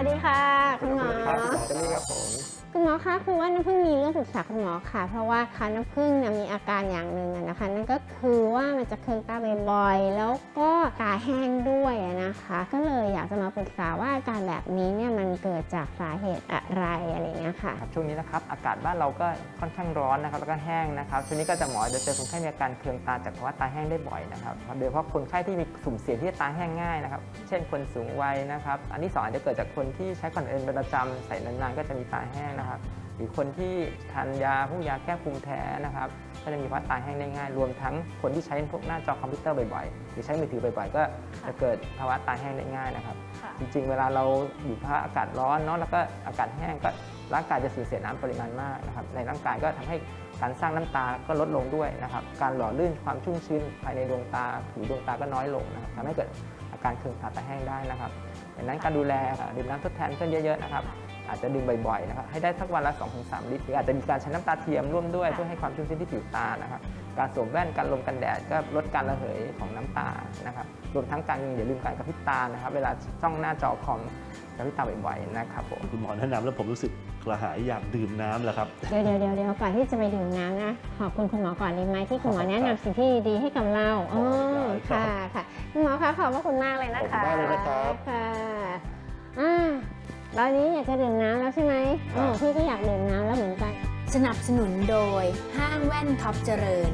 วัสดีค่ะครับผมคุณหมอคะคือว่าน้ำผึ้งมีเรื่องปรึกษาคุณหมอค่ะ เพราะว่าค่ะน้ำผึ้งเนี่ยมีอาการอย่างหนึ่งนะคะ นั่นก็คือว่ามันจะเคืองตาบ่อยๆแล้วก็ตาแห้งด้วยนะคะ ก็เลยอยากจะมาปรึกษาว่าอาการแบบนี้เนี่ยมันเกิดจากสาเหตุอะไรอะไรเงี้ยค่ะช่วงนี้นะครับอากาศบ้านเราก็ค่อนข้างร้อนนะครับแล้วก็แห้งนะครับช่วงนี้ก็จะหมอจะเจอคนไข้มีอาการเคืองตาจากภาวะตาแห้งได้บ่อยนะครับโดยเฉพาะคนไข้ที่มีสุ่มเสี่ยงที่จะตาแห้งง่ายนะครับ เช่นคนสูงวัยนะครับ อันที่สองอาจจะเกิดจากคนที่ใช้ก่อนเอนเป็นประจำใส่นานๆก็จะมีตาแห้งนะครับ หรือคนที่ทานยาพวกยาแก้ภูมิแพ้นะครับก็จะมีภาวะตาแห้งได้ง่ายรวมทั้งคนที่ใช้พวกหน้าจอคอมพิวเตอร์บ่อยๆ หรือใช้มือถือบ่อยๆ ก็จะเกิดภาวะตาแห้งได้ง่ายนะครับ ค่ะจริงๆ เวลาเราอยู่ภาวะอากาศร้อนเนาะแล้วก็อากาศแห้งก็ร่างกายจะสูญเสียน้ำปริมาณมากนะครับในร่างกายก็ทำให้การสร้างน้ำตาก็ลดลงด้วยนะครับการหล่อลื่นความชุ่มชื้นภายในดวงตาผิวดวงตาก็น้อยลงนะครับทำให้เกิด อาการเคืองตาตาแห้งได้นะครับดังนั้นการดูแลค่ะดื่มน้ำทดแทนเพื่อนเยอะๆนะครับอาจจะดื่มบ่อยๆนะครับให้ได้สักวันละ 2-3 ลิตรหรืออาจจะมีการใช้น้ำตาเทียมร่วมด้วยเพื่อให้ความชุ่มชื้นที่ผิวตานะครับการสวมแว่นการลมกันแดดก็ลดการระเหยของน้ำตานะครับรวมทั้งการอย่าลืมการกระพริบตานะครับ เวลาจ้องหน้าจอคอมกระพริบตาบ่อยๆนะครับผมคุณหมอแนะนำแล้วผมรู้สึกกระหายอยากดื่มน้ำแล้วครับเดี๋ยวเดี๋ยวเดี๋ยวเดี๋ยวก่อนที่จะไปดื่มน้ำนะขอบคุณคุณหมอก่อนดีไหมที่คุณหมอแนะนำสิ่งที่ดีๆให้กับเราอ๋อ คุณหมอคะขอบพระคุณมากเลยนะคะขอบคุณมากเลยนะครับ ค่ะอ่าตอนนี้อยากจะดื่มน้ำแล้วใช่ไหมอ๋อพี่ก็อยากดื่มน้ำแล้วเหมือนกัน สนับสนุนโดยห้างแว่นท็อปเจริญ